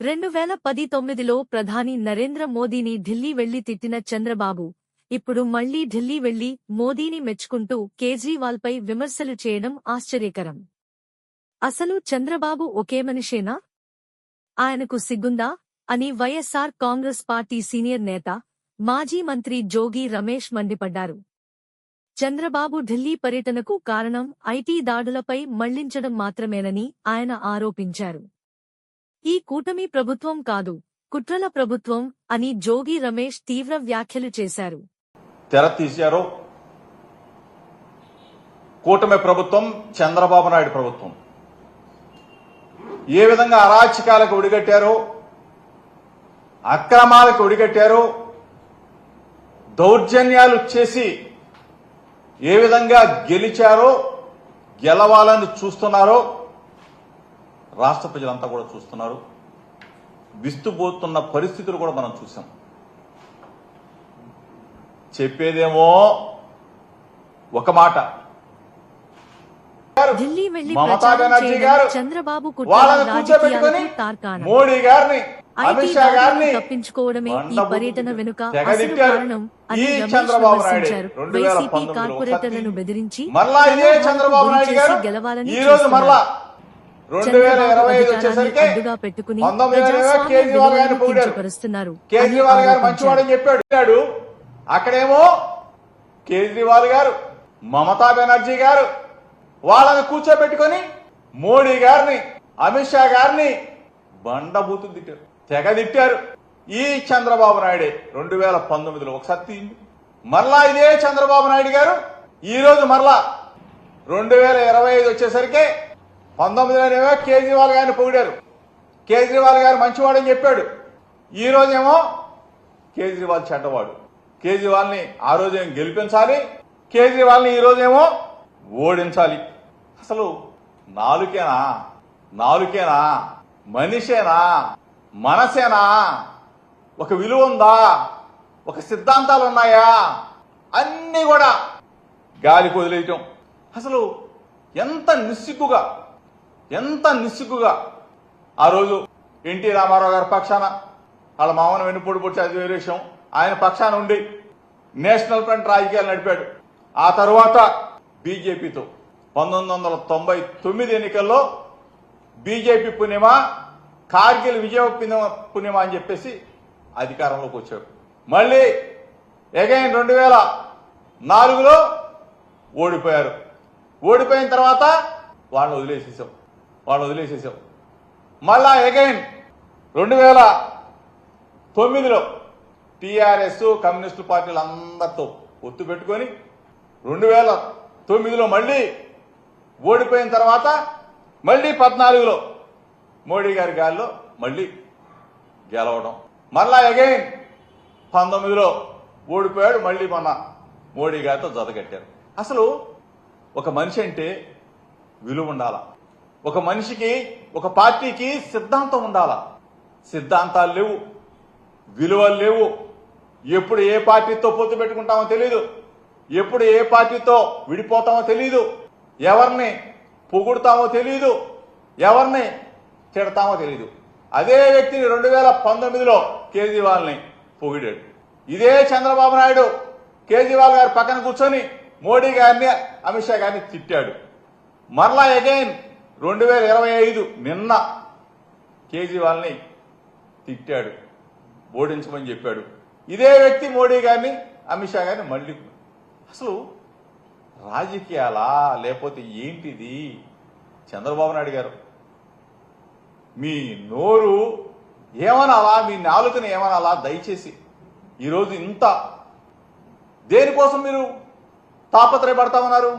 రెండు వేల పది తొమ్మిదిలో ప్రధాని నరేంద్ర మోదీని ఢిల్లీ వెళ్ళి తిట్టిన చంద్రబాబు ఇప్పుడు మళ్ళీ ఢిల్లీ వెళ్ళి మోదీని మెచ్చుకుంటూ కేజ్రీవాల్పై విమర్శలు చేయడం ఆశ్చర్యకరం. అసలు చంద్రబాబు ఒకే మనిషేనా? ఆయనకు సిగ్గుందా? అని వైఎస్సార్ కాంగ్రెస్ పార్టీ సీనియర్ నేత మాజీ మంత్రి జోగి రమేష్ మండిపడ్డారు. చంద్రబాబు ఢిల్లీ పర్యటనకు కారణం ఐటీ దాడులపై మళ్ళించడం మాత్రమేనని ఆయన ఆరోపించారు. ఈ కూటమి ప్రభుత్వం కాదు కుట్రల ప్రభుత్వం అని జోగి రమేష్ తీవ్ర వ్యాఖ్యలు చేశారు. తెర తీశారు. కూటమి ప్రభుత్వం చంద్రబాబు నాయుడు ప్రభుత్వం. ఏ విధంగా అరాచకాలకు ఒడిగట్టారో అక్రమాలకు ఒడిగట్టారో దౌర్జన్యాలు చేసి ఏ విధంగా గెలిచారో గెలవాలని చూస్తున్నారో రాష్ట్ర ప్రజలంతా కూడా చూస్తున్నారు. విస్తుపోతున్న పరిస్థితులు కూడా మనం చూసాం చెప్పేదేమో ఒక మాట. ఢిల్లీ వెళ్ళి మమతా బెనర్జీ గారు చంద్రబాబు వాళ్ళని కూర్చోబెట్టుకొని మోడీ గారిని అమిత్ షా గారిని తప్పించుకోవడమే ఈ పర్యటన వెనుక అసలు. కారణం అని చంద్రబాబు నాయుడు వైసీపీ కార్పొరేటర్లను బెదిరించి మరలా ఇదే చంద్రబాబు నాయుడు గారు గెలవాలని ఈ రోజు. మరలా రెండు వేల ఇరవై ఐదు వచ్చేసరికి కేజ్రీవాల్ గారిని పొగిడారు. కేజ్రీవాల్ గారు. మంచివాడని చెప్పాడు. అక్కడేమో కేజ్రీవాల్ గారు మమతా బెనర్జీ గారు వాళ్ళని కూర్చోబెట్టుకొని మోడీ గారిని అమిత్ షా గారిని బండబూతులు తిట్టారు. తెగ తిట్టారు. ఈ చంద్రబాబు నాయుడే రెండు వేల పంతొమ్మిదిలో ఒకసారి తీయండి మరలా ఇదే చంద్రబాబు నాయుడు గారు ఈ రోజు మరలా రెండు వేల ఇరవై ఐదు వచ్చేసరికి పంతొమ్మిదిలోనేమో కేజ్రీవాల్ గారిని పొగిడారు. కేజ్రీవాల్ గారు మంచివాడని చెప్పాడు. ఈ రోజేమో కేజ్రీవాల్ చెడ్డవాడు. కేజ్రీవాల్ని ఆ రోజేం గెలిపించాలి? కేజ్రీవాల్ని ఈ రోజేమో ఓడించాలి. అసలు నాలుకేనా? నాలుకేనా? మనిషేనా? మనసేనా? ఒక విలువ ఉందా? ఒక సిద్ధాంతాలు ఉన్నాయా? అన్నీ కూడా గాలి కుదిలేయటం అసలు ఎంత నిస్సిగ్గుగా ఎంత నిస్సిగ్గుగా ఆ రోజు ఎన్టీ రామారావు గారి పక్షాన వాళ్ళ మామను వెన్నుపొడి పొడిచి అది వేరే విషయం ఆయన పక్షాన ఉండి నేషనల్ ఫ్రంట్ రాజకీయాలు నడిపాడు. ఆ తరువాత బీజేపీతో పంతొమ్మిది వందల తొంభై తొమ్మిది ఎన్నికల్లో బీజేపీ పుణ్యమ కార్గిల్ విజయ పుణ్యమా- పుణ్యమా అని చెప్పేసి అధికారంలోకి వచ్చాడు మళ్ళీ ఎగైన్ రెండు వేల నాలుగులో ఓడిపోయారు. ఓడిపోయిన తర్వాత వాళ్ళని వదిలేసేసాం. వాడు వదిలేసేసాం మళ్ళా అగైన్ రెండు వేల తొమ్మిదిలో టీఆర్ఎస్ కమ్యూనిస్టు పార్టీలు అందరితో ఒత్తు పెట్టుకొని రెండు వేల తొమ్మిదిలో మళ్ళీ ఓడిపోయిన తర్వాత మళ్ళీ పద్నాలుగులో మోడీ గారి గాల్లో మళ్ళీ గెలవడం. మళ్ళా అగైన్ పంతొమ్మిదిలో ఓడిపోయాడు మళ్ళీ మొన్న మోడీ గారితో జతగట్టారు అసలు ఒక మనిషి అంటే విలువ ఉండాలా? ఒక మనిషికి ఒక పార్టీకి సిద్ధాంతం ఉండాలా? సిద్ధాంతాలు లేవు. విలువలు లేవు. ఎప్పుడు ఏ పార్టీతో పొత్తు పెట్టుకుంటామో తెలియదు ఎప్పుడు ఏ పార్టీతో విడిపోతామో తెలియదు ఎవరిని పొగుడతామో తెలియదు ఎవరిని తిడతామో తెలియదు అదే వ్యక్తిని రెండు వేల పంతొమ్మిదిలో కేజ్రీవాల్ని పొగిడాడు. ఇదే చంద్రబాబు నాయుడు కేజ్రీవాల్ గారి పక్కన కూర్చొని మోడీ గారిని అమిత్ షా గారిని తిట్టాడు. మరలా అగైన్ రెండు వేల ఇరవై ఐదు నిన్న కేజ్రీవాల్ని తిట్టాడు ఓడించమని చెప్పాడు. ఇదే వ్యక్తి మోడీ గారిని అమిత్ షా గారిని మళ్ళీ అసలు రాజకీయాలా లేకపోతే ఏంటిది? చంద్రబాబు నాయుడు గారు మీ నోరు ఏమనాలా మీ నాలుకని ఏమనాలా దయచేసి ఈరోజు ఇంత దేనికోసం మీరు తాపత్రయపడతామన్నారు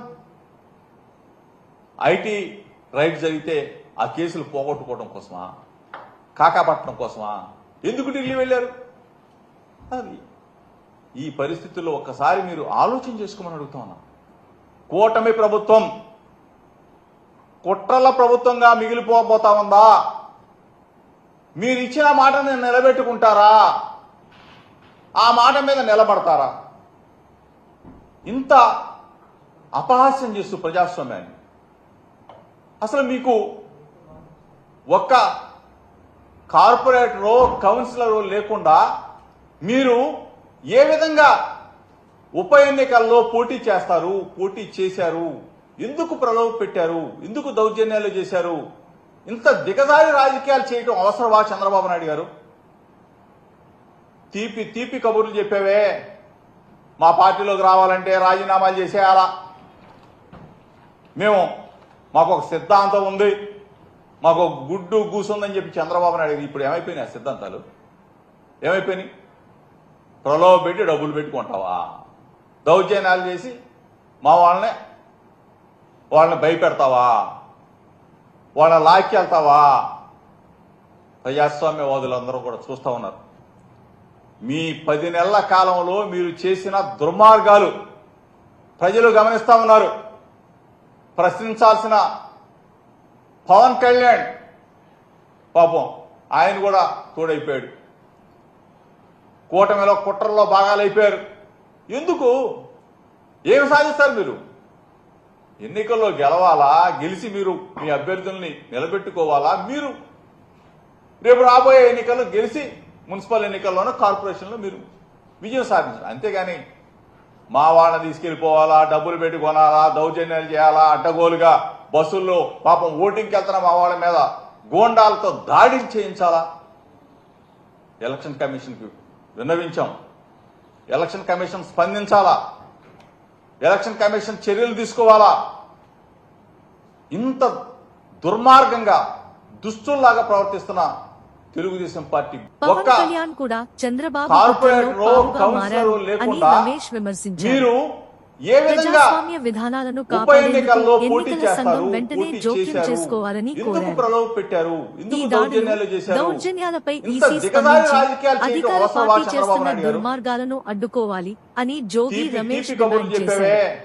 ఐటీ రైడ్ జరిగితే ఆ కేసులు పోగొట్టుకోవడం కోసమా? కాకాపట్టడం కోసమా? ఎందుకు ఢిల్లీ వెళ్ళారు? అది. ఈ పరిస్థితుల్లో ఒక్కసారి మీరు ఆలోచన చేసుకోమని అడుగుతా ఉన్నా. కూటమి ప్రభుత్వం కుట్రల ప్రభుత్వంగా మిగిలిపోబోతా ఉందా? మీరు ఇచ్చిన మాటని నిలబెట్టుకుంటారా? ఆ మాట మీద నిలబడతారా? ఇంత అపహాస్యం చేస్తూ ప్రజాస్వామ్యాన్ని అసలు మీకు ఒక్క కార్పొరేటరో కౌన్సిలరో లేకుండా మీరు ఏ విధంగా ఉప ఎన్నికల్లో పోటీ చేస్తారు పోటీ చేశారు ఎందుకు ప్రలోభ పెట్టారు ఎందుకు దౌర్జన్యాలు చేశారు ఇంత దిగజారి రాజకీయాలు చేయటం అవసరమా చంద్రబాబు నాయుడు గారు? తీపి తీపి కబుర్లు చెప్పావే. మా పార్టీలోకి రావాలంటే రాజీనామాలు చేసేయాలా? మేము మాకు ఒక సిద్ధాంతం ఉంది. మాకు గుడ్డు కూసుందని చెప్పి చంద్రబాబు నాయుడు ఇప్పుడు ఏమైపోయినాయి ఆ సిద్ధాంతాలు? ఏమైపోయినాయి? ప్రలోభ పెట్టి డబ్బులు పెట్టుకుంటావా? దౌర్జన్యాలు చేసి మా వాళ్ళని వాళ్ళని భయపెడతావా? వాళ్ళని లాక్కెళ్తావా ప్రజాస్వామ్యవాదులందరూ కూడా చూస్తా ఉన్నారు. మీ పది నెలల కాలంలో మీరు చేసిన దుర్మార్గాలు ప్రజలు గమనిస్తా ఉన్నారు. ప్రశ్నించాల్సిన పవన్ కళ్యాణ్. పాపం ఆయన కూడా తోడైపోయాడు. కూటమిలో కుట్రల్లో భాగాలైపోయారు. ఎందుకు? ఏమి సాధిస్తారు మీరు? ఎన్నికల్లో గెలవాలా? గెలిచి మీరు మీ అభ్యర్థుల్ని నిలబెట్టుకోవాలా? మీరు రేపు రాబోయే ఎన్నికల్లో గెలిచి మున్సిపల్ ఎన్నికల్లోనూ కార్పొరేషన్లో మీరు విజయం సాధించాలి. అంతేగాని మా వాళ్ళని తీసుకెళ్ళిపోవాలా డబ్బులు పెట్టి కొనాలా దౌర్జన్యాలు చేయాలా అడ్డగోలుగా బస్సుల్లో పాపం ఓటింగ్కి వెళ్తున్న మా వాళ్ళ మీద గోండాలతో దాడి చేయించాలా? ఎలక్షన్ కమిషన్కి విన్నవించాం. ఎలక్షన్ కమిషన్ స్పందించాలా? ఎలక్షన్ కమిషన్ చర్యలు తీసుకోవాలా? ఇంత దుర్మార్గంగా దుస్తుల్లాగా ప్రవర్తిస్తున్న తెలుగుదేశం పార్టీ పవన్ కళ్యాణ్ కూడా చంద్రబాబు అని రమేష్ విమర్శించారు. మీరు ఏ విధంగా విధానాలను కాపాడేందుకు ఎన్నికల సంఘం వెంటనే జోక్యం చేసుకోవాలని కోరారు. పెట్టారు? ఈ ఎందుకు దాడులు దౌర్జన్యాలు చేశారు? దౌర్జన్యాలపై ఈసీ స్పందించి అధికార పార్టీ చేస్తున్న దుర్మార్గాలను అడ్డుకోవాలి అని జోగి రమేష్ డిమాండ్ చేశారు.